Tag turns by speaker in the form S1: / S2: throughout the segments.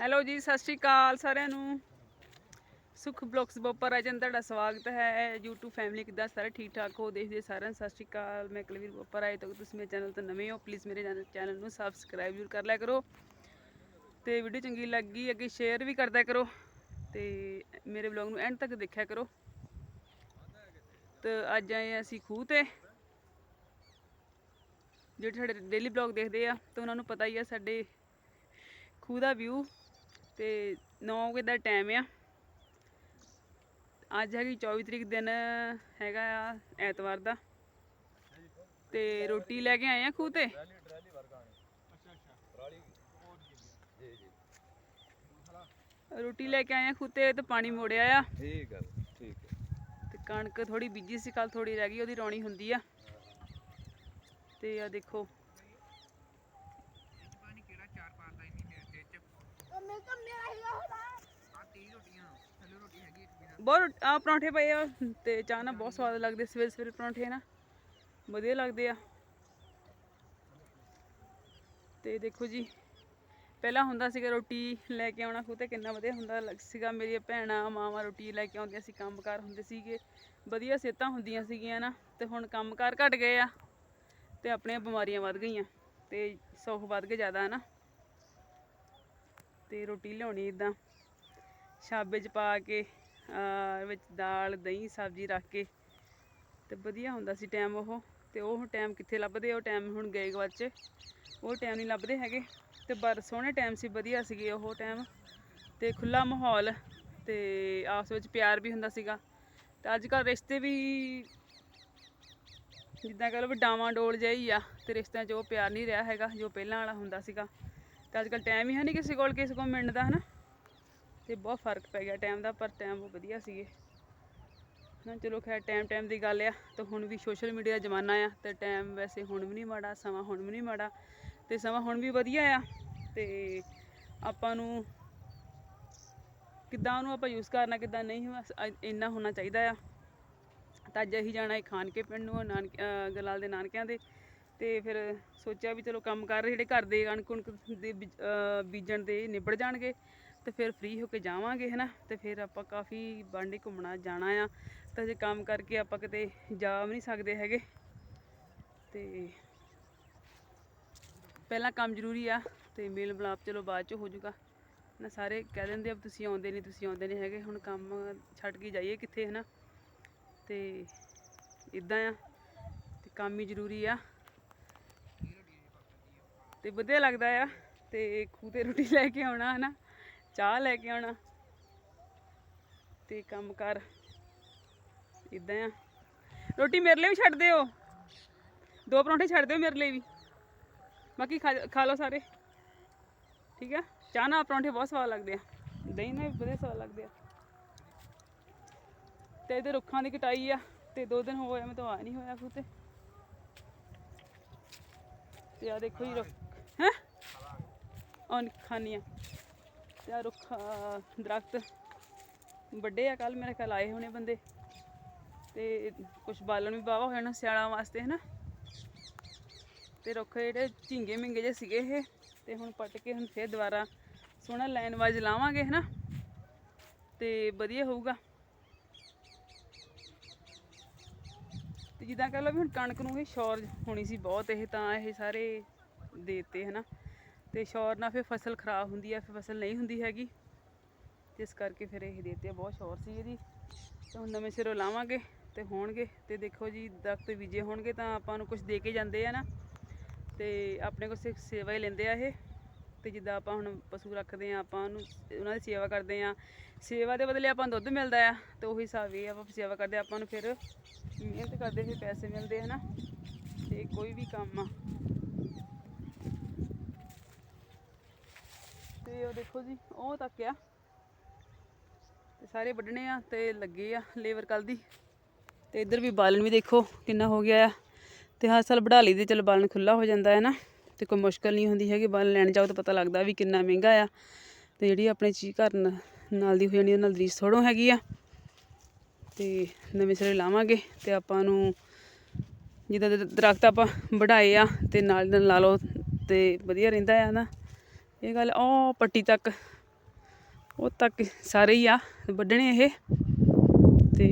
S1: Hello ਜੀ, ਸਤਿ ਸ਼੍ਰੀ ਅਕਾਲ ਸਾਰਿਆਂ ਨੂੰ। ਸੁਖ ਬਲੌਗਸ ਬੋਪਰ ਅਜਨ ਤੁਹਾਡਾ ਸਵਾਗਤ ਹੈ। YouTube ਫੈਮਿਲੀ ਕਿੱਦਾਂ ਸਾਰੇ ਠੀਕ ਠਾਕ ਹੋ? ਦੇਖਦੇ ਸਾਰਿਆਂ ਨੂੰ ਸਤਿ ਸ਼੍ਰੀ ਅਕਾਲ। ਮੈਂ ਕੁਲਵੀਰ ਬੋਪਰ, ਆਏ ਤੱਕ ਤੁਸੀਂ ਮੇਰੇ ਚੈਨਲ ਤੇ ਨਵੇਂ ਹੋ ਪਲੀਜ਼ ਮੇਰੇ ਚੈਨਲ ਨੂੰ ਸਬਸਕ੍ਰਾਈਬ ਜ਼ਰੂਰ ਕਰ ਲਿਆ ਕਰੋ। ਤੇ ਵੀਡੀਓ ਚੰਗੀ ਲੱਗੀ, ਅੱਗੇ ਸ਼ੇਅਰ ਵੀ ਕਰਦਿਆ ਕਰੋ। ਤੇ ਮੇਰੇ ਵਲੌਗ ਨੂੰ ਐਂਡ ਤੱਕ ਦੇਖਿਆ ਕਰੋ। ਤੇ ਅੱਜ ਆਏ ਅਸੀਂ ਖੂਹ ਤੇ। ਜਿਹੜੇ ਸਾਡੇ ਡੇਲੀ ਬਲੌਗ ਦੇਖਦੇ ਆ, ਤੇ ਉਹਨਾਂ ਨੂੰ ਪਤਾ ਹੀ ਆ ਸਾਡੇ ਖੂਹ ਦਾ ਵਿਊ ਤੇ 9 ਵਜੇ ਦਾ ਟਾਈਮ ਆ। ਅੱਜ ਹੈਗੀ 24 ਤਰੀਕ ਦਿਨ ਹੈਗਾ ਆ ਐਤਵਾਰ ਦਾ। ਤੇ ਰੋਟੀ ਲੈ ਕੇ ਆਏ ਆ ਖੂਹ ਤੇ? ਰੋਟੀ ਲੈ ਕੇ ਆਏ ਆ ਖੂਹ ਤੇ ਤੇ ਪਾਣੀ ਮੋੜਿਆ ਆ।
S2: ਠੀਕ ਹੈ ਠੀਕ ਹੈ
S1: ਤੇ ਕਣਕ ਥੋੜੀ ਬੀਜੀ ਸੀ ਕੱਲ ਥੋੜੀ ਰਹਿ ਗਈ ਉਹਦੀ ਰੌਣੀ ਹੁੰਦੀ ਆ। ਤੇ ਆ ਦੇਖੋ। ਬਹੁਤ ਆ ਪਰੌਂਠੇ ਪਏ ਆ ਤੇ ਚਾਹ ਨਾਲ ਬਹੁਤ ਸਵਾਦ ਲੱਗਦੇ ਸਵੇਰੇ ਸਵੇਰੇ ਪਰੌਂਠੇ ਨਾ ਵਧੀਆ ਲੱਗਦੇ ਆ। ਤੇ ਦੇਖੋ ਜੀ, ਪਹਿਲਾਂ ਹੁੰਦਾ ਸੀਗਾ ਰੋਟੀ ਲੈ ਕੇ ਆਉਣਾ ਖੂਹ ਤੇ ਕਿੰਨਾ ਵਧੀਆ ਹੁੰਦਾ ਸੀਗਾ। ਮੇਰੀਆਂ ਭੈਣਾਂ, ਮਾਵਾਂ ਰੋਟੀ ਲੈ ਕੇ ਆਉਂਦੀਆਂ ਸੀ, ਕੰਮਕਾਰ ਹੁੰਦੇ ਸੀਗੇ। ਵਧੀਆ ਸਿਹਤਾਂ ਹੁੰਦੀਆਂ ਸੀਗੀਆਂ ਨਾ ਤੇ ਹੁਣ ਕੰਮਕਾਰ ਘਟ ਗਏ ਆ ਤੇ ਆਪਣੀਆਂ ਬਿਮਾਰੀਆਂ ਵੱਧ ਗਈਆਂ ਤੇ ਸੁੱਖ ਵੱਧ ਗਏ ਜ਼ਿਆਦਾ ਨਾ ਤੇ ਰੋਟੀ ਲਿਆਉਣੀ ਇਦਾਂ ਛਾਬੇ 'ਚ ਪਾ ਕੇ ਵਿੱਚ ਦਾਲ, ਦਹੀਂ, ਸਬਜ਼ੀ ਰੱਖ ਕੇ ਤੇ ਵਧੀਆ ਹੁੰਦਾ ਸੀ ਟਾਈਮ ਉਹ। ਤੇ ਉਹ ਟਾਈਮ ਕਿੱਥੇ ਲੱਭਦੇ? ਉਹ ਟਾਈਮ ਹੁਣ ਗਏ ਗਵਾਚੇ। ਉਹ ਟਾਈਮ ਨਹੀਂ ਲੱਭਦੇ ਹੈਗੇ। ਤੇ ਪਰ ਸੋਹਣੇ ਟਾਈਮ ਸੀ, ਵਧੀਆ ਸੀਗੇ ਉਹ ਟਾਈਮ ਤੇ ਖੁੱਲਾ ਮਾਹੌਲ ਤੇ ਆਪਸ ਵਿੱਚ ਪਿਆਰ ਵੀ ਹੁੰਦਾ ਸੀਗਾ। ਤੇ ਅੱਜ ਕੱਲ ਰਿਸ਼ਤੇ ਵੀ ਜਿੱਦਾਂ ਕਹ ਲਓ ਵੀ ਡਾਵਾਂ ਡੋਲ ਜਾਈ ਆ। ਤੇ ਰਿਸ਼ਤਿਆਂ 'ਚ ਉਹ ਪਿਆਰ ਨਹੀਂ ਰਿਹਾ ਹੈਗਾ ਜੋ ਪਹਿਲਾਂ ਵਾਲਾ ਹੁੰਦਾ ਸੀਗਾ। ਤੇ ਅੱਜ ਕੱਲ ਟਾਈਮ ਹੀ ਹੈ ਨਹੀਂ ਕਿਸੇ ਕੋਲ ਕਿਸੇ ਕੋਲ ਮਿਲਣ ਦਾ ਹਨਾ? ਤੇ ਬਹੁਤ ਫ਼ਰਕ ਪੈ ਗਿਆ ਟਾਈਮ ਦਾ ਪਰ ਟਾਈਮ ਉਹ ਵਧੀਆ ਸੀਗੇ। ਨਾ ਚਲੋ ਖੈਰ ਟਾਈਮ ਟਾਈਮ ਦੀ ਗੱਲ ਆ ਤੇ ਹੁਣ ਵੀ ਸੋਸ਼ਲ ਮੀਡੀਆ ਦਾ ਜ਼ਮਾਨਾ ਆ ਤੇ ਟਾਈਮ ਵੈਸੇ ਹੁਣ ਵੀ ਨਹੀਂ ਮਾੜਾ ਸਮਾਂ ਹੁਣ ਵੀ ਨਹੀਂ ਮਾੜਾ ਤੇ ਸਮਾਂ ਹੁਣ ਵੀ ਵਧੀਆ ਆ ਤੇ ਆਪਾਂ ਨੂੰ ਕਿੱਦਾਂ ਉਹਨੂੰ ਆਪਾਂ ਯੂਜ਼ ਕਰਨਾ ਕਿੱਦਾਂ ਨਹੀਂ ਬਸ ਇੰਨਾ ਹੋਣਾ ਚਾਹੀਦਾ ਆ। ਤਾਂ ਅੱਜ ਅਸੀਂ ਜਾਣਾ ਹੈ ਖਾਨਕੇ ਪਿੰਡ ਨੂੰ ਨਾਨਕ ਅ, ਗਲਾਲ ਦੇ ਨਾਨਕਿਆਂ ਦੇ ਤੇ ਫਿਰ ਸੋਚਿਆ ਵੀ ਚਲੋ ਕੰਮ ਕਰ ਜਿਹੜੇ ਘਰ ਦੇ ਕਣਕ ਕੁਣਕ ਦੇ ਬੀਜ- ਬੀਜਣ ਦੇ ਨਿਬੜ ਜਾਣਗੇ, ਤੇ ਫਿਰ ਫ੍ਰੀ ਹੋ ਕੇ ਜਾਵਾਂਗੇ, ਹਨਾ? ਤੇ ਫਿਰ ਆਪਾਂ ਕਾਫੀ ਬਾਂਡੇ ਘੁੰਮਣਾ ਜਾਣਾ ਆ। ਤਾਂ ਜੇ ਕੰਮ ਕਰਕੇ ਆਪਾਂ ਕਿਤੇ ਜਾ ਵੀ ਨਹੀਂ ਸਕਦੇ ਹੈਗੇ। ਤੇ ਪਹਿਲਾਂ ਕੰਮ ਜ਼ਰੂਰੀ ਆ, ਤੇ ਮੇਲ ਮਿਲਾਪ ਚਲੋ ਬਾਅਦ ਚ ਹੋ ਜਾਊਗਾ। ਨਾ ਸਾਰੇ ਕਹਿ ਦਿੰਦੇ ਆ ਵੀ ਤੁਸੀਂ ਆਉਂਦੇ ਨਹੀਂ, ਤੁਸੀਂ ਆਉਂਦੇ ਨਹੀਂ ਹੈਗੇ, ਹੁਣ ਕੰਮ ਛੱਡ ਕੇ ਜਾਈਏ ਕਿੱਥੇ, ਹਨਾ? ਤੇ ਇਦਾਂ ਆ, ਤੇ ਕੰਮ ਹੀ ਜ਼ਰੂਰੀ ਆ। ਤੇ ਵਧੀਆ ਲੱਗਦਾ ਆ। ਤੇ ਖੂਹ ਤੇ ਰੋਟੀ ਲੈ ਕੇ ਆਉਣਾ, ਹਨਾ? ਚਾਹ ਲੈ ਕੇ ਆਉਣਾ। ਤੇ ਕੰਮ ਕਰ। ਇਦਾਂ ਆ। ਰੋਟੀ ਮੇਰੇ ਲਈ ਵੀ ਛੱਡ ਦਿਓ। ਦੋ ਪਰੌਂਠੇ ਛੱਡ ਦਿਓ ਮੇਰੇ ਲਈ ਵੀ। ਬਾਕੀ ਖਾ ਖਾ ਲਓ ਸਾਰੇ। ਠੀਕ ਆ? ਚਾਹ ਨਾਲ ਪਰੌਂਠੇ ਬਹੁਤ ਸਵਾਦ ਲੱਗਦੇ ਆ। ਦਹੀਂ ਨਾਲ ਵੀ ਵਧੀਆ ਸਵਾਦ ਲੱਗਦੇ ਆ। ਤੇ ਇਹਦੇ ਰੁੱਖਾਂ ਦੀ ਕਟਾਈ ਆ। ਤੇ ਦੋ ਦਿਨ ਹੋ ਗਏ ਮੈਂ ਤਾਂ ਆ ਨਹੀਂ ਹੋਇਆ ਖੂਹ ਤੇ। ਤੇ ਆ ਦੇਖੋ ਜੀ ਰੁੱਖ। ਔਨ ਖਾਨੀਆਂ ਤੇ ਆ ਰੁੱਖ ਅਹ, ਦਰਖਤ ਵੱਡੇ ਆ ਕੱਲ ਮੇਰੇ ਖਿਆਲ ਆਏ ਹੋਣੇ ਬੰਦੇ। ਤੇ ਕੁਝ ਬਾਲਣ ਵੀ ਬਾਵਾ ਹੋਇਆ ਨਾ ਸਿਆਲਾਂ ਵਾਸਤੇ ਹਨਾ। ਤੇ ਰੁੱਖ ਜਿਹੜੇ ਝਿੰਗੇ ਮਿੰਗੇ ਜੇ ਸੀਗੇ ਇਹ ਤੇ ਹੁਣ ਪੱਟ ਕੇ ਹੁਣ ਫੇਰ ਦੁਬਾਰਾ ਸੋਹਣਾ ਲਾਈਨ ਵਾਜ ਲਾਵਾਂਗੇ ਹਨਾ। ਤੇ ਵਧੀਆ ਹੋਊਗਾ। ਤੇ ਜਿੱਦਾਂ ਕਹ ਲਓ ਵੀ ਹੁਣ ਕਣਕ ਨੂੰ ਇਹ ਸ਼ੋਰ ਹੋਣੀ ਸੀ ਬਹੁਤ ਇਹ ਤਾਂ ਇਹ ਸਾਰੇ ਦੇਤੇ ਹਨਾ। ਤੇ ਸ਼ੋਰ ਨਾਲ ਫਿਰ ਫਸਲ ਖਰਾਬ ਹੁੰਦੀ ਆ ਫਿਰ ਫਸਲ ਨਹੀਂ ਹੁੰਦੀ ਹੈਗੀ। ਤੇ ਇਸ ਕਰਕੇ ਫਿਰ ਇਹ ਦੇਤੇ ਆ, ਬਹੁਤ ਸ਼ੋਰ ਸੀ ਇਹਦੀ। ਤੇ ਹੁਣ ਨਵੇਂ ਸਿਰੋਂ ਲਾਵਾਂਗੇ ਤੇ ਹੋਣਗੇ। ਤੇ ਦੇਖੋ ਜੀ ਦਰਖਤ ਬੀਜੇ ਹੋਣਗੇ ਤਾਂ ਆਪਾਂ ਨੂੰ ਕੁਝ ਦੇ ਕੇ ਜਾਂਦੇ ਆ ਨਾ। ਤੇ ਆਪਣੇ ਕੋਲ ਸਿਰਫ ਸੇਵਾ ਹੀ ਲੈਂਦੇ ਆ ਇਹ। ਤੇ ਜਿੱਦਾਂ ਆਪਾਂ ਹੁਣ ਪਸ਼ੂ ਰੱਖਦੇ ਆ ਆਪਾਂ ਉਹਨੂੰ ਉਹਨਾਂ ਦੀ ਸੇਵਾ ਕਰਦੇ ਆ। ਸੇਵਾ ਦੇ ਬਦਲੇ ਆਪਾਂ ਨੂੰ ਦੁੱਧ ਮਿਲਦਾ ਆ। ਤੇ ਉਹੀ ਹਿਸਾਬ ਇਹ ਆਪਾਂ ਸੇਵਾ ਕਰਦੇ ਆਪਾਂ ਨੂੰ ਫਿਰ ਮਿਹਨਤ ਕਰਦੇ ਫਿਰ ਪੈਸੇ ਮਿਲਦੇ ਹਨਾ ਤੇ ਕੋਈ ਵੀ ਕੰਮ ਆ। ਤੇ ਉਹ ਦੇਖੋ ਜੀ, ਉਹ ਤੱਕ ਆ। ਤੇ ਸਾਰੇ ਵੱਢਣੇ ਆ ਤੇ ਲੱਗੇ ਆ ਲੇਬਰ ਕੱਲ ਦੀ। ਤੇ ਇੱਧਰ ਵੀ ਬਾਲਣ ਵੀ ਦੇਖੋ ਕਿੰਨਾ ਹੋ ਗਿਆ ਆ। ਤੇ ਹਰ ਸਾਲ ਵਢਾ ਲਈ ਦੇ ਚਲ ਬਾਲਣ ਖੁੱਲਾ ਹੋ ਜਾਂਦਾ ਹੈ ਨਾ। ਤੇ ਕੋਈ ਮੁਸ਼ਕਲ ਨਹੀਂ ਹੁੰਦੀ ਹੈਗੀ, ਬਾਲਣ ਲੈਣ ਜਾਓ ਤਾਂ ਪਤਾ ਲੱਗਦਾ ਵੀ ਕਿੰਨਾ ਮਹਿੰਗਾ ਆ। ਤੇ ਜਿਹੜੀ ਆਪਣੇ ਚੀਜ਼ ਘਰ ਨਾਲ ਦੀ ਹੋ ਜਾਣੀ ਉਹਦੇ ਨਾਲ ਰੀਸ ਥੋੜੋਂ ਹੈਗੀ ਆ। ਤੇ ਨਵੇਂ ਸਿਰੇ ਲਾਵਾਂਗੇ ਤੇ ਆਪਾਂ ਨੂੰ ਜਿੱਦਾਂ ਦੇ ਦਰਖਤ ਆਪਾਂ ਵਢਾਏ ਆ ਤੇ ਨਾਲ ਨਾਲ ਲਾ ਲਓ ਤੇ ਵਧੀਆ ਰਹਿੰਦਾ ਆ ਨਾ। ਇਹ ਗੱਲ, ਉਹ ਪੱਟੀ ਤੱਕ, ਉਹ ਤੱਕ ਸਾਰੇ ਹੀ ਆ, ਵੱਢਣੇ ਇਹ। ਤੇ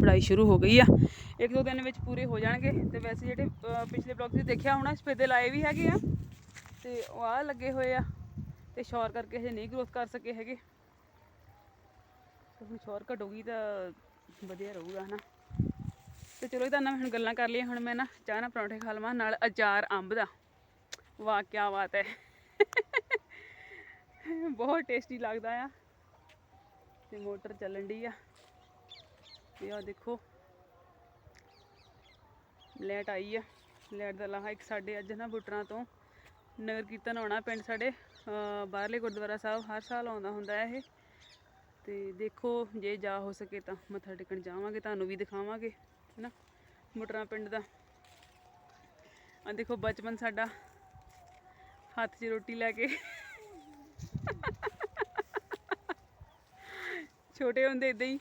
S1: ਪੜਾਈ ਸ਼ੁਰੂ ਹੋ ਗਈ ਆ। ਇੱਕ ਦੋ ਦਿਨ ਵਿੱਚ ਪੂਰੇ ਹੋ ਜਾਣਗੇ। ਤੇ ਵੈਸੇ ਜਿਹੜੇ ਪਿਛਲੇ ਬਲੌਗ 'ਚ ਦੇਖਿਆ ਹੋਣਾ ਸਫੇਦੇ ਲਾਏ ਵੀ ਹੈਗੇ ਆ। ਤੇ ਉਹ ਆ ਲੱਗੇ ਹੋਏ ਆ। ਤੇ ਸ਼ੋਰ ਕਰਕੇ ਹਜੇ ਨਹੀਂ ਗਰੋਥ ਕਰ ਸਕੇ ਹੈਗੇ। ਤੇ ਹੁਣ ਸ਼ੋਰ ਘਟੂਗੀ ਤਾਂ ਵਧੀਆ ਰਹੂਗਾ, ਹਨਾ। ਤੇ ਚਲੋ ਇਹਦਾ ਨਾ ਹੁਣ ਗੱਲਾਂ ਕਰ ਲਈਏ ਹੁਣ ਮੈਂ ਨਾ ਚਾਹ ਨਾਲ ਪਰੌਂਠੇ ਖਾ ਲਵਾਂ। ਨਾਲ ਅਚਾਰ ਅੰਬ ਦਾ। ਵਾਹ ਕੀ ਬਾਤ ਹੈ। ਬਹੁਤ ਟੇਸਟੀ ਲੱਗਦਾ ਆ। ਤੇ ਮੋਟਰ ਚੱਲਣ ਦੀ ਆ। ਤੇ ਆ ਦੇਖੋ। ਲਾਈਟ ਆਈ ਆ। ਲਾਈਟ ਦਾ ਲਾਹਾ ਇੱਕ ਸਾਡੇ ਅੱਜ ਨਾ ਬੁੱਟਰਾਂ ਤੋਂ ਨਗਰ ਕੀਰਤਨ ਆਉਣਾ ਪਿੰਡ ਸਾਡੇ। ਬਾਹਰਲੇ ਗੁਰਦੁਆਰਾ ਸਾਹਿਬ ਹਰ ਸਾਲ ਆਉਂਦਾ ਹੁੰਦਾ ਹੈ ਇਹ। ਤੇ ਦੇਖੋ, ਜੇ ਜਾ ਹੋ ਸਕੇ ਤਾਂ ਮੱਥਾ ਟੇਕਣ ਜਾਵਾਂਗੇ, ਤੁਹਾਨੂੰ ਵੀ ਦਿਖਾਵਾਂਗੇ, ਹੈਨਾ? ਬੁੱਟਰਾਂ ਪਿੰਡ ਦਾ। ਆ ਦੇਖੋ, ਬਚਪਨ ਸਾਡਾ। ਹੱਥ 'ਚ ਰੋਟੀ ਲੈ ਕੇ। ਛੋਟੇ ਹੁੰਦੇ ਇਦਾਂ ਹੀ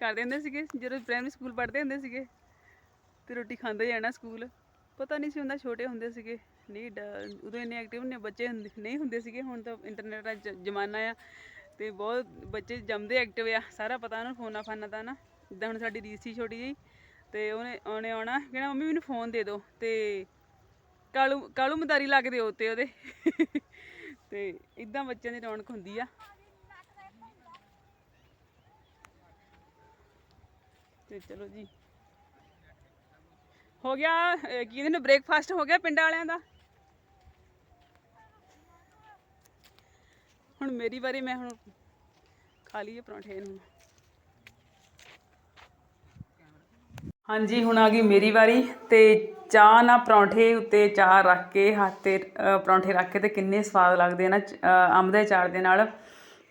S1: ਕਰਦੇ ਹੁੰਦੇ ਸੀਗੇ, ਜਦੋਂ ਪ੍ਰਾਇਮਰੀ ਸਕੂਲ ਪੜ੍ਹਦੇ ਹੁੰਦੇ ਸੀਗੇ ਤੇ ਰੋਟੀ ਖਾਂਦੇ ਜਾਣਾ ਸਕੂਲ ਪਤਾ ਨਹੀਂ ਸੀ ਹੁੰਦਾ ਛੋਟੇ ਹੁੰਦੇ ਸੀਗੇ। ਨਹੀਂ, ਡ- ਉਦੋਂ ਇੰਨੇ ਐਕਟਿਵ ਨੇ ਬੱਚੇ ਹੁੰਦੇ, ਨਹੀਂ ਹੁੰਦੇ ਸੀਗੇ, ਹੁਣ ਤਾਂ ਇੰਟਰਨੈਟ ਦਾ ਜ- ਜ਼ਮਾਨਾ ਆ ਤੇ ਬਹੁਤ ਬੱਚੇ ਜੰਮਦੇ ਐਕਟਿਵ ਆ, ਸਾਰਾ ਪਤਾ ਉਹਨਾਂ ਨੂੰ ਫੋਨਾਂ ਫਾਨਾਂ ਦਾ ਨਾ। ਜਿੱਦਾਂ ਹੁਣ ਸਾਡੀ ਰੀਸ ਸੀ ਛੋਟੀ ਜਿਹੀ ਤੇ ਉਹਨੇ ਆਉਣੇ ਆਉਣਾ ਕਹਿੰਦਾ ਮੰਮੀ ਮੈਨੂੰ ਫੋਨ ਦੇ ਦਿਓ। ਤੇ ਕਾਲੂ ਕਾਲੂ ਮਦਾਰੀ ਲੱਗ ਦਿਓ ਉੱਤੇ ਉਹਦੇ। ਤੇ ਇਦਾਂ ਬੱਚਿਆਂ ਦੀ ਰੌਣਕ ਹੁੰਦੀ ਆ। ਤੇ ਚਲੋ ਜੀ। ਹੋ ਗਿਆ, ਅਹ, ਕੀ ਕਹਿੰਦੇ ਨੇ ਬ੍ਰੇਕਫਾਸਟ ਹੋ ਗਿਆ ਪਿੰਡ ਵਾਲਿਆਂ ਦਾ? ਹੁਣ ਮੇਰੀ ਵਾਰੀ, ਮੈਂ ਹੁਣ ਖਾ ਲਈਏ ਪਰੌਂਠੇ ਨੂੰ ਹਾਂਜੀ, ਹੁਣ ਆ ਗਈ ਮੇਰੀ ਵਾਰੀ ਤੇ ਚਾਹ ਨਾਲ ਪਰੌਂਠੇ ਉੱਤੇ ਚਾਹ ਰੱਖ ਕੇ ਹੱਥ ਤੇ ਪਰੌਂਠੇ ਰੱਖ ਕੇ ਤੇ ਕਿੰਨੇ ਸਵਾਦ ਲੱਗਦੇ ਆ ਨਾ ਅੰਬ ਦੇ ਚਾਰ ਦੇ ਨਾਲ।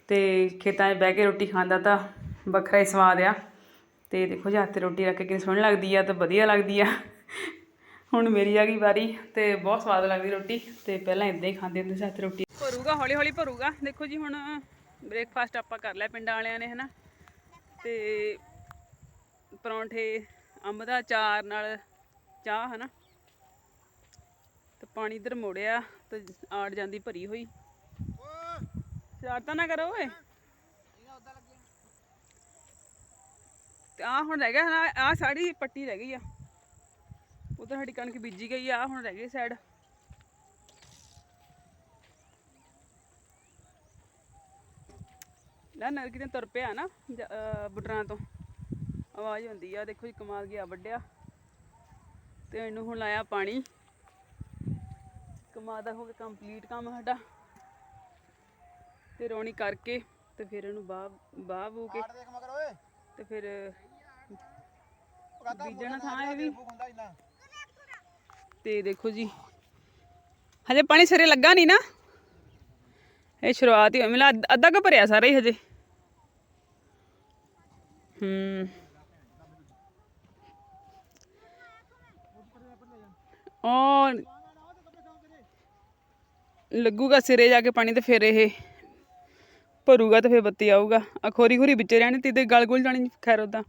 S1: ਤੇ ਖੇਤਾਂ 'ਚ ਬਹਿ ਕੇ ਰੋਟੀ ਖਾਂਦਾ ਤਾਂ ਵੱਖਰਾ ਹੀ ਸਵਾਦ ਆ। ਤੇ ਦੇਖੋ ਜੀ, ਹੱਥ ਤੇ ਰੋਟੀ ਰੱਖ ਕੇ ਕਿੰਨੀ ਸੋਹਣੀ ਲੱਗਦੀ ਆ ਤੇ ਵਧੀਆ ਲੱਗਦੀ ਆ। ਹੁਣ ਮੇਰੀ ਆ ਗਈ ਵਾਰੀ ਤੇ ਬਹੁਤ ਸਵਾਦ ਲੱਗਦੀ ਰੋਟੀ। ਤੇ ਪਹਿਲਾਂ ਇਦਾਂ ਹੀ ਖਾਂਦੇ ਹੁੰਦੇ ਸੀ, ਹੱਥ ਰੋਟੀ। ਭਰੂਗਾ ਹੌਲੀ ਹੌਲੀ ਭਰੂਗਾ। ਦੇਖੋ ਜੀ, ਹੁਣ ਬ੍ਰੇਕਫਾਸਟ ਆਪਾਂ ਕਰ ਲਿਆ ਪਿੰਡਾਂ ਵਾਲਿਆਂ ਨੇ, ਹਨਾ। ਤੇ ਪਰੌਂਠੇ, ਅੰਬ ਦਾ ਚਾਰ ਨਾਲ ਚਾਹ, ਹਨਾ? ਤੇ ਪਾਣੀ ਇਧਰ ਮੋੜਿਆ ਤੇ ਆੜ ਜਾਂਦੀ ਭਰੀ ਹੋਈ। ਸ਼ਰਾਰਤਾਂ ਨਾ ਕਰੋ ਓਏ। ਤੇ ਆ ਹੁਣ ਰਹਿ ਗਿਆ ਨਾ ਆ ਸਾੜੀ ਪੱਟੀ ਰਹਿ ਗਈ ਆ। ਉਧਰ ਸਾਡੀ ਕਣਕ ਬੀਜੀ ਗਈ ਆ ਹੁਣ ਰਹਿ ਗਈ ਸਾਈਡ ਨਾ ਨਰ ਕਿਤੇ ਤੁਰ ਪਿਆ ਨਾ, ਜ- ਤੋਂ। ਆਵਾਜ਼ ਹੁੰਦੀ ਆ, ਦੇਖੋ ਜੀ ਕਮਾਲ ਗਿਆ ਵੱਡਿਆ ਤੇ ਇਹਨੂੰ ਹੁਣ ਲਾਇਆ ਪਾਣੀ। ਕਮਾਲ ਦਾ ਹੋ ਗਿਆ ਕੰਪਲੀਟ ਕੰਮ ਸਾਡਾ। ਤੇ ਰੌਣੀ ਕਰਕੇ ਤੇ ਫਿਰ ਇਹਨੂੰ ਬਾਹ ਬਾਹ ਬੂ ਕੇ ਤੇ ਫਿਰ ਬੀਜਣਾ ਥਾਂ ਇਹ ਵੀ। ਤੇ ਦੇਖੋ ਜੀ। ਹਜੇ ਪਾਣੀ ਸਿਰੇ ਲੱਗਾ ਨਹੀਂ ਨਾ। ਇਹ ਸ਼ੁਰੂਆਤ ਹੀ ਹੋਈ। ਮਿਲਾ ਅੱਧਾ ਕੁ ਭਰਿਆ ਸਾਰਾ ਹੀ ਹਜੇ। ਹੂੰ। ਔਰ ਲੱਗੂਗਾ ਸਿਰੇ ਜਾ ਕੇ ਪਾਣੀ ਤੇ ਫਿਰ ਇਹ ਭਰੂਗਾ ਤੇ ਫਿਰ ਬੱਤੀ ਆਊਗਾ। ਆ ਖੋਰੀ ਖੋਰੀ ਵਿੱਚ ਰਹਿਣੀ ਤੇ ਇਹਦੇ ਗਲ ਗੁਲ ਜਾਣੀ, ਖੈਰ ਉਦਾਂ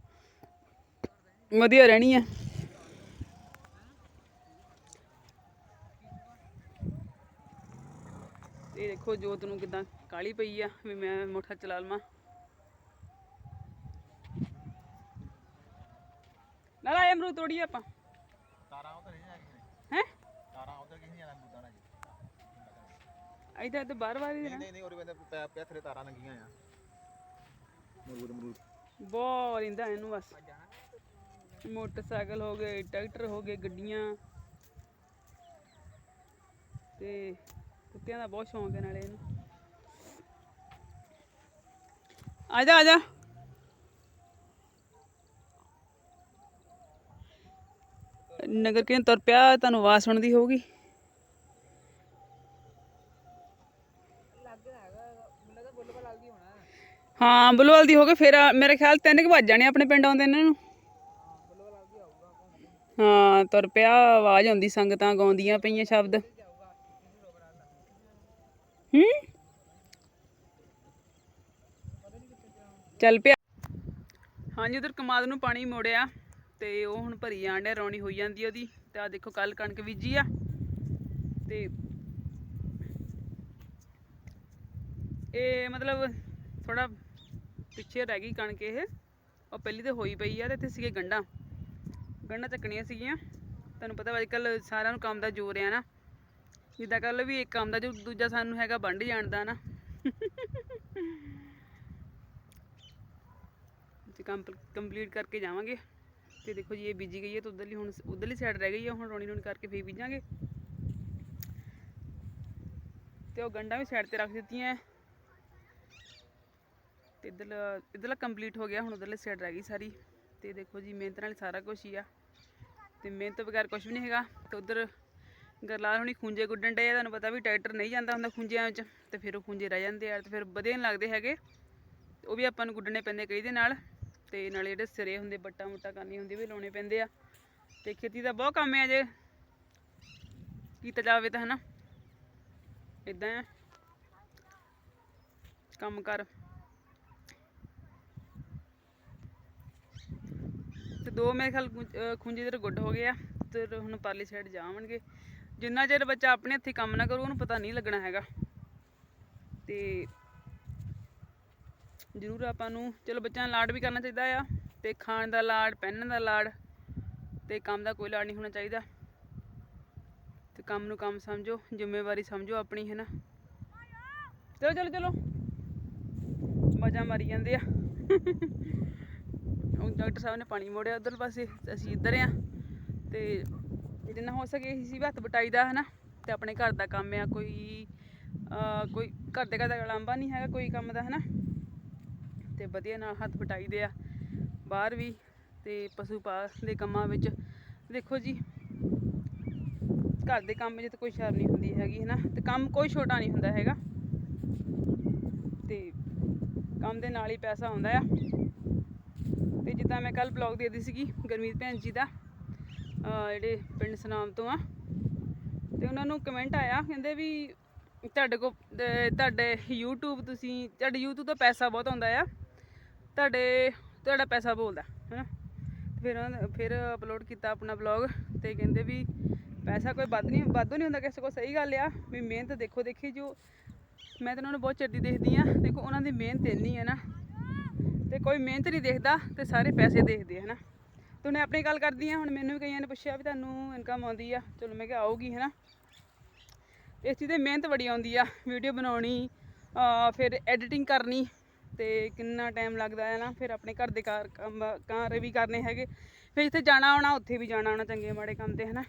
S1: ਵਧੀਆ ਰਹਿਣੀ ਆ। ਇਹ ਦੇਖੋ ਜੋਤ ਨੂੰ ਕਿਦਾਂ ਕਾਲੀ ਪਈ ਆ ਵੀ ਮੈਂ ਮੋਟਰ ਚਲਾ ਲਵਾਂ। ਨਾ ਲਾ ਅਮਰੂਦ ਤੋੜੀਏ ਆਪਾਂ
S3: ਤਾਰਾਂ ਉਧਰ ਨਹੀਂ ਜਾਣੀ
S1: ਹੈ?
S3: ਤਾਰਾਂ ਉਧਰ ਕਿਸੇ ਨਹੀਂ ਜਾਣਾ ਮੁੱਦਾ ਨਾ ਜੀ?
S1: ਇੱਧਰ ਤੇ ਬਾਰ ਬਾਰ ਹੀ
S3: ਨਹੀਂ
S1: ਦੇਣਾ
S3: ਨਹੀਂ ਨਹੀਂ ਉਹਦੇ ਬੰਦੇ ਪੈ ਪੈ ਥਰੇ ਤਾਰਾਂ ਲੰਗੀਆਂ ਆ। ਮਰੂਦ ਮਰੂਦ।
S1: ਬਹੁਤ ਰਿੰਦਾ ਇਹਨੂੰ ਬਸ। ਮੋਟਰਸਾਈਕਲ ਹੋ ਗਏ ਟਰੈਕਟਰ ਹੋ ਗਏ ਗੱਡੀਆਂ। ਤੇ ਕੁੱਤਿਆਂ ਦਾ ਬਹੁਤ ਸ਼ੌਂਕ ਹੈ ਨਾਲੇ ਇਹਨੂੰ। ਆ ਜਾ ਆ ਜਾ। ਨਗਰ ਕੀਰਤਨ ਤੁਰ ਪਿਆ ਤੁਹਾਨੂੰ ਆਵਾਜ਼ ਸੁਣਦੀ ਹੋਊਗੀ। ਹਾਂ ਬੁੱਲਵਾਲ ਦੀ ਹੋ ਗਏ ਫਿਰ ਮੇਰੇ ਖਿਆਲ ਤਿੰਨ ਕੁ ਵੱਜ ਜਾਣੇ ਆਪਣੇ ਪਿੰਡ ਆਉਂਦੇ ਇਹਨਾਂ ਨੂੰ। ਹਾਂ ਤੁਰ ਪਿਆ ਆਵਾਜ਼ ਆਉਂਦੀ ਸੰਗਤਾਂ ਗਾਉਂਦੀਆਂ ਪਈਆਂ ਸ਼ਬਦ। ਹੂੰ? ਚੱਲ ਪਿਆ। ਹਾਂਜੀ ਉਧਰ ਕਮਾਦ ਨੂੰ ਪਾਣੀ ਮੋੜਿਆ। ਤੇ ਉਹ ਹੁਣ ਭਰੀ ਜਾਣ ਡਿਆ, ਰੌਣੀ ਹੋਈ ਜਾਂਦੀ ਉਹਦੀ, ਤੇ ਆ ਦੇਖੋ ਕੱਲ ਕਣਕ ਬੀਜੀ ਆ, ਤੇ ਇਹ ਮਤਲਬ ਥੋੜਾ ਪਿੱਛੇ ਰਹਿ ਗਈ ਕਣਕ ਇਹ, ਉਹ ਪਹਿਲੀ ਤੇ ਹੋਈ ਪਈ ਆ ਤੇ ਇੱਥੇ ਸੀਗੇ ਗੰਢਾਂ ਗੰਢਾਂ ਚੱਕਣੀਆਂ ਸੀਗੀਆਂ, ਤੁਹਾਨੂੰ ਪਤਾ ਅੱਜ ਕੱਲ ਸਾਰਿਆਂ ਨੂੰ ਕੰਮ ਦਾ ਜ਼ੋਰ ਆ ਨਾ, ਜਿੱਦਾਂ ਕੱਲ ਵੀ ਇੱਕ ਕੰਮ ਦਾ ਜੋ ਦੂਜਾ ਸਾਨੂੰ ਹੈਗਾ ਵੰਡ ਜਾਣ ਦਾ ਨਾ। ਤੇ ਕੰਮ ਕੰਪਲੀਟ ਕਰਕੇ ਜਾਵਾਂਗੇ। ਤੇ ਦੇਖੋ ਜੀ, ਇਹ ਬੀਜੀ ਗਈ ਹੈ ਤਾਂ ਉਧਰਲੀ ਹੁਣ ਉਧਰਲੀ ਸਾਈਡ ਰਹਿ ਗਈ ਹੈ, ਹੁਣ ਰੋਣੀ ਰੋਣੀ ਕਰਕੇ ਫੇਰ ਬੀਜਾਂਗੇ। ਤੇ ਉਹ ਗੰਢਾਂ ਵੀ ਸਾਈਡ ਤੇ ਰੱਖ ਦਿੱਤੀਆਂ ਤੇ ਇਧਰਲਾ ਇਧਰਲਾ ਕੰਪਲੀਟ ਹੋ ਗਿਆ, ਹੁਣ ਉਧਰਲੇ ਸਾਈਡ ਰਹਿ ਗਈ ਸਾਰੀ। ਤੇ ਦੇਖੋ ਜੀ, ਮਿਹਨਤ ਨਾਲ ਹੀ ਸਾਰਾ ਕੁਝ ਹੀ ਆ। ਤੇ ਮਿਹਨਤ ਬਗੈਰ ਕੁਝ ਵੀ ਨਹੀਂ ਹੈਗਾ। ਤੇ ਉਧਰ ਗਰਲਾਲ ਹੁਣੀ ਖੁੰਝੇ ਗੁੱਡਣ ਡੇ ਆ, ਤੁਹਾਨੂੰ ਪਤਾ ਵੀ ਟਰੈਕਟਰ ਨਹੀਂ ਜਾਂਦਾ ਹੁੰਦਾ ਖੁੰਝਿਆਂ ਵਿੱਚ। ਤੇ ਫਿਰ ਉਹ ਖੁੰਝੇ ਰਹਿ ਜਾਂਦੇ ਆ, ਤੇ ਫਿਰ ਵਧੀਆ ਨਹੀਂ ਲੱਗਦੇ ਹੈਗੇ। ਤੇ ਉਹ ਵੀ ਆਪਾਂ ਨੂੰ ਗੁੱਡਣੇ ਪੈਂਦੇ ਕਈ ਦੇ ਨਾਲ। ਤੇ ਨਾਲੇ ਜਿਹੜੇ ਸਿਰੇ ਹੁੰਦੇ ਬੱਟਾ ਮੁੱਟਾ ਕਰਨੀ ਹੁੰਦੀ ਵੀ ਲਾਉਣੇ ਪੈਂਦੇ ਆ। ਤੇ ਖੇਤੀ ਦਾ ਬਹੁਤ ਕੰਮ ਹੈ ਜੇ। ਕੀਤਾ ਜਾਵੇ ਤਾਂ, ਹਨਾ। ਇਦਾਂ ਆ। ਕੰਮ ਕਰ। ਤੇ ਦੋ ਮੇਰੇ ਖਿਆਲ ਗੁ- ਅਹ ਖੁੰਝੇ ਦੇ ਗੁੱਡ ਹੋ ਗਏ ਆ। ਤੇ ਹੁਣ ਪਰਲੀ ਸਾਈਡ ਜਾਵਣਗੇ। ਜਿੰਨਾ ਚਿਰ ਬੱਚਾ ਆਪਣੇ ਹੱਥੀਂ ਕੰਮ ਨਾ ਕਰੂ, ਉਹਨੂੰ ਪਤਾ ਨਹੀਂ ਲੱਗਣਾ ਹੈਗਾ। ਤੇ ਜ਼ਰੂਰ ਆਪਾਂ ਨੂੰ, ਚਲੋ ਬੱਚਿਆਂ ਦਾ ਲਾਡ ਵੀ ਕਰਨਾ ਚਾਹੀਦਾ ਆ, ਤੇ ਖਾਣ ਦਾ ਲਾਡ, ਪਹਿਨਣ ਦਾ ਲਾਡ, ਤੇ ਕੰਮ ਦਾ ਕੋਈ ਲਾਡ ਨਹੀਂ ਹੋਣਾ ਚਾਹੀਦਾ। ਤੇ ਕੰਮ ਨੂੰ ਕੰਮ ਸਮਝੋ, ਜ਼ਿੰਮੇਵਾਰੀ ਸਮਝੋ ਆਪਣੀ ਹੈ ਨਾ ਚਲੋ ਚਲੋ ਚਲੋ। ਮਜ਼ਾ ਮਾਰੀ ਜਾਂਦੇ ਆ। ਉਹ ਡਾਕਟਰ ਸਾਹਿਬ ਨੇ ਪਾਣੀ ਮੋੜਿਆ ਉਧਰ ਪਾਸੇ, ਅਸੀਂ ਇੱਧਰ ਆ। ਤੇ ਜਿੰਨਾ ਹੋ ਸਕੇ ਅਸੀਂ ਵੀ ਹੱਥ ਬਟਾਈ ਦਾ ਹੈ ਨਾ ਤੇ ਆਪਣੇ ਘਰ ਦਾ ਕੰਮ ਆ, ਕੋਈ ਕੋਈ ਘਰ ਦੇ ਘਰ ਦਾ ਲਾਂਬਾ ਨਹੀਂ ਹੈਗਾ ਕੋਈ ਕੰਮ ਦਾ ਹੈ ਨਾ ਤੇ ਵਧੀਆ ਨਾਲ ਹੱਥ ਬਟਾਈ ਦੇ ਆ ਬਾਹਰ ਵੀ ਤੇ ਪਸ਼ੂ ਪਾਲਣ ਦੇ ਕੰਮਾਂ ਵਿੱਚ। ਦੇਖੋ ਜੀ, ਘਰ ਦੇ ਕੰਮ ਵਿੱਚ ਤਾਂ ਕੋਈ ਸ਼ਰਮ ਨਹੀਂ ਹੁੰਦੀ ਹੈਗੀ ਹੈ ਨਾ ਤੇ ਕੰਮ ਕੋਈ ਛੋਟਾ ਨਹੀਂ ਹੁੰਦਾ ਹੈਗਾ। ਤੇ ਕੰਮ ਦੇ ਨਾਲ ਹੀ ਪੈਸਾ ਆਉਂਦਾ ਆ। ਤੇ ਜਿੱਦਾਂ ਮੈਂ ਕੱਲ ਬਲੌਗ ਦੇ ਦਿੱਤੀ ਸੀਗੀ ਗਰਮੀਤ ਭੈਣ ਜੀ ਦਾ ਜਿਹੜੇ ਪਿੰਡ ਸਨਾਮ ਤੋਂ ਆ, ਤੇ ਉਹਨਾਂ ਨੂੰ ਕਮੈਂਟ ਆਇਆ, ਕਹਿੰਦੇ ਵੀ ਤੁਹਾਡੇ ਕੋ ਤੁਹਾਡੇ YouTube ਤੁਸੀਂ, ਤੁਹਾਡੇ YouTube ਤੋਂ ਪੈਸਾ ਬਹੁਤ ਆਉਂਦਾ ਆ। ਤੁਹਾਡੇ, ਤੁਹਾਡਾ ਪੈਸਾ ਬੋਲਦਾ, ਹੈਨਾ? ਤੇ ਫਿਰ ਉਹਨਾਂ ਫਿਰ ਅਪਲੋਡ ਕੀਤਾ ਆਪਣਾ ਬਲੌਗ ਤੇ ਕਹਿੰਦੇ ਵੀ ਪੈਸਾ ਕੋਈ ਵੱਧ ਨਹੀਂ ਵਾਧੂ ਨਹੀਂ ਹੁੰਦਾ, ਕਿਸੇ ਕੋਲ ਸਹੀ ਗੱਲ ਆ। ਵੀ ਮਿਹਨਤ ਦੇਖੋ, ਦੇਖੀ ਜੋ ਮੈਂ ਤਾਂ ਉਹਨਾਂ ਨੂੰ ਬਹੁਤ ਚਿਰ ਦੇਖਦੀ ਆ। ਦੇਖੋ, ਉਹਨਾਂ ਦੀ ਮਿਹਨਤ ਇੰਨੀ ਹੈ ਨਾ। ਤੇ ਕੋਈ ਮਿਹਨਤ ਨਹੀਂ ਦੇਖਦਾ ਤੇ ਸਾਰੇ ਪੈਸੇ ਦੇਖਦੇ ਹੈ ਨਾ ਤੇ ਉਹਨੇ ਆਪਣੀ ਗੱਲ ਕਰਦੀ ਆ, ਹੁਣ ਮੈਨੂੰ ਵੀ ਕਈਆਂ ਨੇ ਪੁੱਛਿਆ ਵੀ ਤੁਹਾਨੂੰ ਇਨਕਮ ਆਉਂਦੀ ਆ। ਚਲੋ, ਮੈਂ ਕਿਹਾ ਆਊਗੀ ਹੈ ਨਾ ਇਸ ਚੀਜ਼ ਤੇ ਮਿਹਨਤ ਬੜੀ ਆਉਂਦੀ ਆ ਵੀਡੀਓ ਬਣਾਉਣੀ ਫਿਰ ਐਡੀਟਿੰਗ ਕਰਨੀ। ਤੇ ਕਿੰਨਾ ਟਾਈਮ ਲੱਗਦਾ ਹੈ ਨਾ ਫਿਰ ਆਪਣੇ ਘਰ ਦੇ ਕਾਰ ਕੰਮ ਕਾਰ ਵੀ ਕਰਨੇ ਹੈਗੇ। ਫਿਰ ਜਿੱਥੇ ਜਾਣਾ ਆਉਣਾ ਉੱਥੇ ਵੀ ਜਾਣਾ ਆਉਣਾ ਚੰਗੇ ਮਾੜੇ ਕੰਮ ਤੇ ਹਨਾ।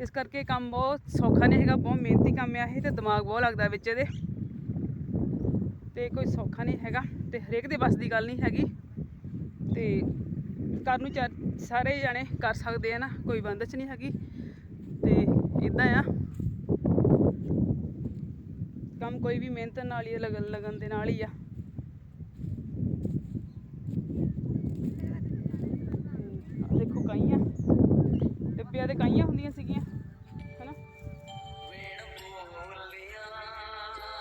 S1: ਇਸ ਕਰਕੇ ਕੰਮ ਬਹੁਤ ਸੌਖਾ ਨਹੀਂ ਹੈਗਾ ਬਹੁਤ ਮਿਹਨਤੀ ਕੰਮ ਆ ਇਹ ਤੇ ਦਿਮਾਗ ਬਹੁਤ ਲੱਗਦਾ ਵਿੱਚ ਇਹਦੇ। ਤੇ ਕੋਈ ਸੌਖਾ ਨਹੀਂ ਹੈਗਾ ਤੇ ਹਰੇਕ ਦੇ ਬਸ ਦੀ ਗੱਲ ਨਹੀਂ ਹੈਗੀ। ਤੇ ਕਰ ਨੂੰ ਚਾ- ਸਾਰੇ ਜਾਣੇ ਕਰ ਸਕਦੇ ਆ ਨਾ ਕੋਈ ਬੰਦਸ਼ ਨਹੀਂ ਹੈਗੀ। ਤੇ ਇਦਾਂ ਆ। ਕੰਮ ਕੋਈ ਵੀ ਮਿਹਨਤ ਨਾਲ ਹੀ ਆ, ਲਗਨ ਲਗਨ ਦੇ ਨਾਲ ਹੀ ਆ ਤੇ ਆਹ ਦੇਖੋ ਕਾਈਆਂ। ਡੱਬਿਆਂ ਦੇ ਕਾਈਆਂ ਹੁੰਦੀਆਂ ਸੀਗੀਆਂ, ਹਨਾ?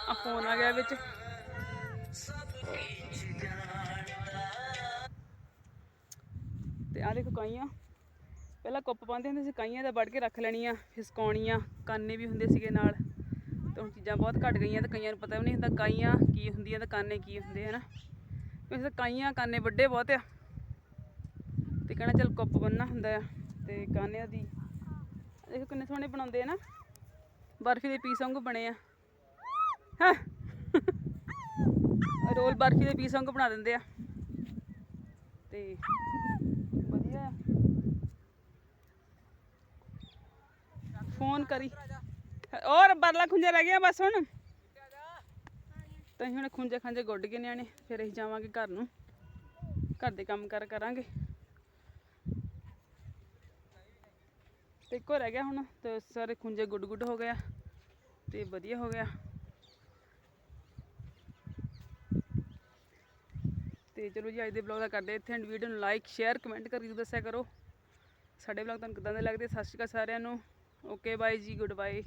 S1: ਆ ਫੋਨ ਆ ਗਿਆ ਵਿੱਚ। ਤੇ ਆ ਦੇਖੋ ਕਾਈਆਂ। ਪਹਿਲਾਂ ਕੁੱਪ ਪਾਉਂਦੇ ਹੁੰਦੇ ਸੀ, ਕਾਈਆਂ ਦਾ ਵੜ ਕੇ ਰੱਖ ਲੈਣੀਆਂ ਫਿਰ ਸੁਕਾਉਣੀਆਂ ਕਾਨੇ ਵੀ ਹੁੰਦੇ ਸੀਗੇ ਨਾਲ। ਤੇ ਹੁਣ ਚੀਜ਼ਾਂ ਬਹੁਤ ਘਟ ਗਈਆਂ ਤੇ ਕਈਆਂ ਨੂੰ ਪਤਾ ਵੀ ਨਹੀਂ ਹੁੰਦਾ ਕਾਈਆਂ ਕੀ ਹੁੰਦੀਆਂ ਤੇ ਕਾਨੇ ਕੀ ਹੁੰਦੇ, ਹਨਾ? ਵੈਸੇ ਕਾਈਆਂ ਕਾਨੇ ਵੱਡੇ ਬਹੁਤ ਆ। ਤੇ ਕਹਿਣਾ ਚਲ ਕੁੱਪ ਬੰਨਣਾ ਹੁੰਦਾ ਆ ਤੇ ਕਾਨਿਆਂ ਦੀ। ਦੇਖੋ ਕਿੰਨੇ ਸੋਹਣੇ ਬਣਾਉਂਦੇ ਆ ਨਾ। ਬਰਫੀ ਦੇ ਪੀਸ ਵਾਂਗੂ ਬਣੇ ਆ। ਹਾਂ। ਰੋਲ ਬਰਫੀ ਦੇ ਪੀਸ ਵਾਂਗੂ ਬਣਾ ਦਿੰਦੇ ਆ। ਤੇ ਵਧੀਆ ਫੋਨ ਕਰੀ। ਔਰ ਬਰਲਾ ਖੁੰਝਾ ਰਹਿ ਗਿਆ ਬਸ ਹੁਣ। ਤਾਂ ਅਸੀਂ ਹੁਣ ਖੁੰਝੇ ਖਾਂਜੇ ਗੁੱਡ ਗਏ ਨਿਆਣੇ। ਫਿਰ ਅਸੀਂ ਜਾਵਾਂਗੇ ਘਰ ਨੂੰ। ਘਰ ਦੇ ਕੰਮ ਕਰ ਕਰਾਂਗੇ। ਤੇ ਇੱਕੋ ਰਹਿ ਗਿਆ ਹੁਣ, ਤੇ ਸਾਰੇ ਖੁੰਝੇ ਗੁੱਡ ਗੁੱਡ ਹੋ ਗਿਆ ਤੇ ਵਧੀਆ ਹੋ ਗਿਆ। ਤੇ ਚਲੋ ਜੀ, ਅੱਜ ਦੇ ਬਲੌਗ ਦਾ ਕਰਦੇ ਇੱਥੇ ਐਂਡ ਵੀਡੀਓ ਨੂੰ ਲਾਈਕ ਸ਼ੇਅਰ ਕਮੈਂਟ ਕਰਕੇ ਦੱਸਿਆ ਕਰੋ। ਸਾਡੇ ਬਲੌਗ ਤੁਹਾਨੂੰ ਕਿੱਦਾਂ ਦੇ ਲੱਗਦੇ? ਸਤਿ ਸ਼੍ਰੀ ਅਕਾਲ ਸਾਰਿਆਂ ਨੂੰ। ਓਕੇ ਬਾਈ ਜੀ ਗੁੱਡ ਬਾਏ